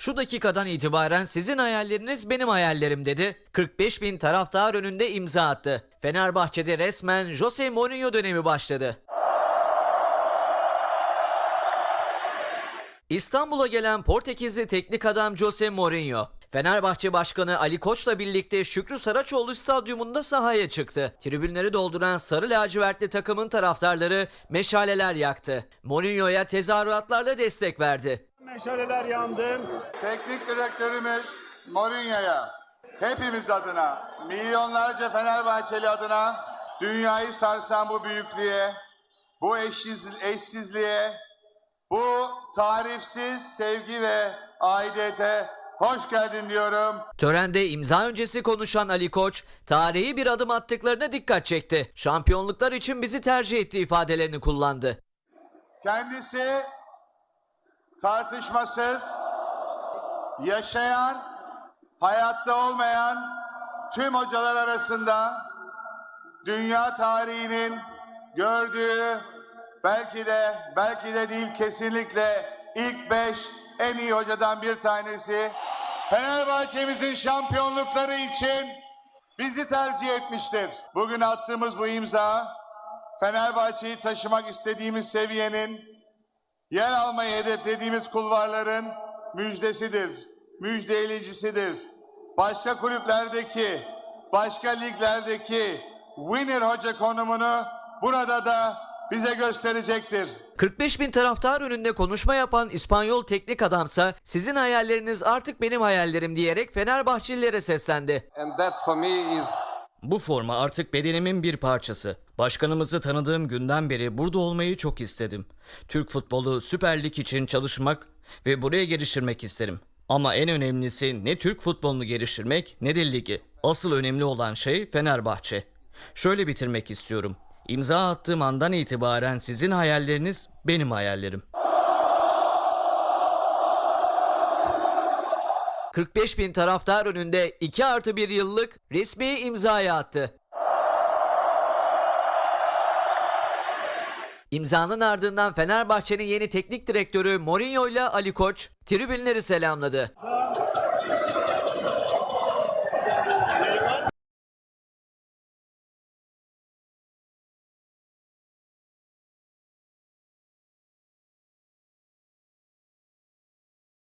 Şu dakikadan itibaren sizin hayalleriniz benim hayallerim dedi. 45 bin taraftar önünde imza attı. Fenerbahçe'de resmen Jose Mourinho dönemi başladı. İstanbul'a gelen Portekizli teknik adam Jose Mourinho, Fenerbahçe Başkanı Ali Koç'la birlikte Şükrü Saraçoğlu stadyumunda sahaya çıktı. Tribünleri dolduran sarı lacivertli takımın taraftarları meşaleler yaktı. Mourinho'ya tezahüratlarla destek verdi. Meşaleler yandı. Teknik direktörümüz Mourinho'ya hepimiz adına, milyonlarca Fenerbahçeli adına dünyayı sarsan bu büyüklüğe, bu eşsiz, eşsizliğe, bu tarifsiz sevgi ve aidiyete hoş geldin diyorum. Törende imza öncesi konuşan Ali Koç, tarihi bir adım attıklarına dikkat çekti. Şampiyonluklar için bizi tercih etti ifadelerini kullandı. Kendisi tartışmasız, yaşayan, hayatta olmayan tüm hocalar arasında dünya tarihinin gördüğü belki de belki de değil kesinlikle ilk beş en iyi hocadan bir tanesi. Fenerbahçe'mizin şampiyonlukları için bizi tercih etmiştir. Bugün attığımız bu imza Fenerbahçe'yi taşımak istediğimiz seviyenin yer almayı hedeflediğimiz kulvarların müjdesidir, müjdeleyicisidir. Başka kulüplerdeki, başka liglerdeki winner hoca konumunu burada da bize gösterecektir. 45 bin taraftar önünde konuşma yapan İspanyol teknik adamsa sizin hayalleriniz artık benim hayallerim diyerek Fenerbahçelilere seslendi. and that for me is Bu forma artık bedenimin bir parçası. Başkanımızı tanıdığım günden beri burada olmayı çok istedim. Türk futbolu Süper Lig için çalışmak ve buraya geliştirmek isterim. Ama en önemlisi ne Türk futbolunu geliştirmek ne de ligi. Asıl önemli olan şey Fenerbahçe. Şöyle bitirmek istiyorum. İmza attığım andan itibaren sizin hayalleriniz benim hayallerim. 45 bin taraftar önünde 2 artı 1 yıllık resmi imzayı attı. İmzanın ardından Fenerbahçe'nin yeni teknik direktörü Mourinho ile Ali Koç tribünleri selamladı.